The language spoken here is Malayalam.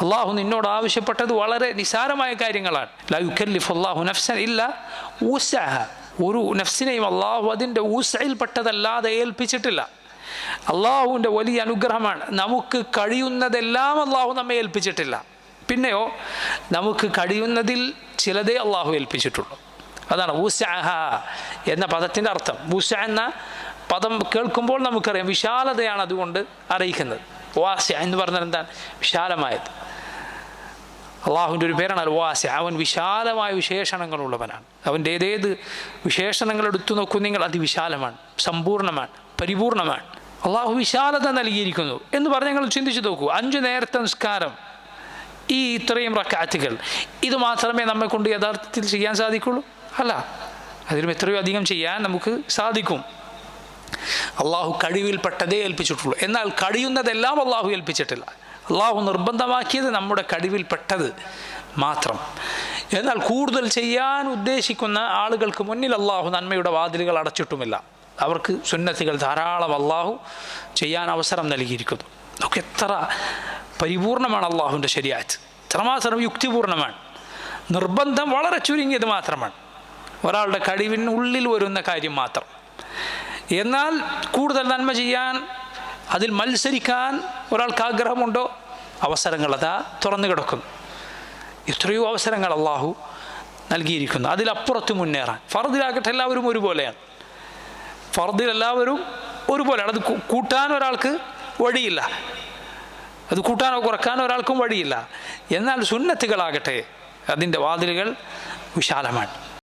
അള്ളാഹു നിന്നോട് ആവശ്യപ്പെട്ടത് വളരെ നിസാരമായ കാര്യങ്ങളാണ്. അള്ളാഹു നഫ്സൻ ഇല്ല ഊസഹ ഒരു നഫ്സിനെയും അള്ളാഹു അതിന്റെ ഊസയിൽപ്പെട്ടതല്ലാതെ ഏൽപ്പിച്ചിട്ടില്ല. അള്ളാഹുവിന്റെ വലിയ അനുഗ്രഹമാണ്. നമുക്ക് കഴിയുന്നതെല്ലാം അള്ളാഹു നമ്മെ ഏൽപ്പിച്ചിട്ടില്ല. പിന്നെയോ നമുക്ക് കഴിയുന്നതിൽ ചിലതേ അള്ളാഹു ഏൽപ്പിച്ചിട്ടുള്ളൂ. അതാണ് ഊസഹ എന്ന പദത്തിന്റെ അർത്ഥം. ഊസ എന്ന പദം കേൾക്കുമ്പോൾ നമുക്കറിയാം വിശാലതയാണ് അതുകൊണ്ട് അറിയിക്കുന്നത്. വാസ്യ എന്ന് പറഞ്ഞാൽ എന്താണ്? വിശാലമായത്. അള്ളാഹുവിന്റെ ഒരു പേരാണ് അൽവാസി അവൻ വിശാലമായ വിശേഷണങ്ങളുള്ളവനാണ്. അവന്റെ ഏതേത് വിശേഷണങ്ങൾ എടുത്തു നോക്കുന്നെങ്കിൽ അതിവിശാലമാണ് സമ്പൂർണമാണ് പരിപൂർണമാണ്. അള്ളാഹു വിശാലത നൽകിയിരിക്കുന്നു. എന്ന് പറഞ്ഞ് ഞങ്ങൾ ചിന്തിച്ചു നോക്കൂ. അഞ്ചു നേരത്തെ നിസ്കാരം. ഈ ഇത്രയും റക്കാറ്റുകൾ ഇത് മാത്രമേ നമ്മെ കൊണ്ട് യഥാർത്ഥത്തിൽ ചെയ്യാൻ സാധിക്കുള്ളൂ? അല്ല. അതിലും എത്രയോ അധികം ചെയ്യാൻ നമുക്ക് സാധിക്കും. അള്ളാഹു കഴിവിൽപ്പെട്ടതേ ഏൽപ്പിച്ചിട്ടുള്ളൂ. എന്നാൽ കഴിയുന്നതെല്ലാം അള്ളാഹു ഏൽപ്പിച്ചിട്ടില്ല. അള്ളാഹു നിർബന്ധമാക്കിയത് നമ്മുടെ കഴിവിൽപ്പെട്ടത് മാത്രം. എന്നാൽ കൂടുതൽ ചെയ്യാൻ ഉദ്ദേശിക്കുന്ന ആളുകൾക്ക് മുന്നിൽ അള്ളാഹു നന്മയുടെ വാതിലുകൾ അടച്ചിട്ടുമില്ല. അവർക്ക് സുന്നത്തികൾ ധാരാളം അള്ളാഹു ചെയ്യാൻ അവസരം നൽകിയിരിക്കുന്നു. അതൊക്കെ എത്ര പരിപൂർണമാണ് അള്ളാഹുവിന്റെ ശരിയായത്. എത്രമാത്രം യുക്തിപൂർണമാണ് നിർബന്ധം വളരെ ചുരുങ്ങിയത് മാത്രമാണ്. ഒരാളുടെ കഴിവിന് ഉള്ളിൽ വരുന്ന കാര്യം മാത്രം. എന്നാൽ കൂടുതൽ നന്മ ചെയ്യാൻ അതിൽ മത്സരിക്കാൻ ഒരാൾക്ക് ആഗ്രഹമുണ്ടോ അവസരങ്ങൾ അതാ തുറന്നു കിടക്കുന്നു എത്രയോ അവസരങ്ങൾ അള്ളാഹു നൽകിയിരിക്കുന്നു. അതിലപ്പുറത്ത് മുന്നേറാൻ. ഫർദിലാകട്ടെ എല്ലാവരും ഒരുപോലെയാണ്. ഫർദിൽ എല്ലാവരും ഒരുപോലെയാണ്. അത് കൂട്ടാൻ ഒരാൾക്ക് വഴിയില്ല. അത് കൂട്ടാനോ കുറക്കാനോ ഒരാൾക്കും വഴിയില്ല. എന്നാൽ സുന്നത്തുകളാകട്ടെ അതിന്റെ വാതിലുകൾ വിശാലമാണ്.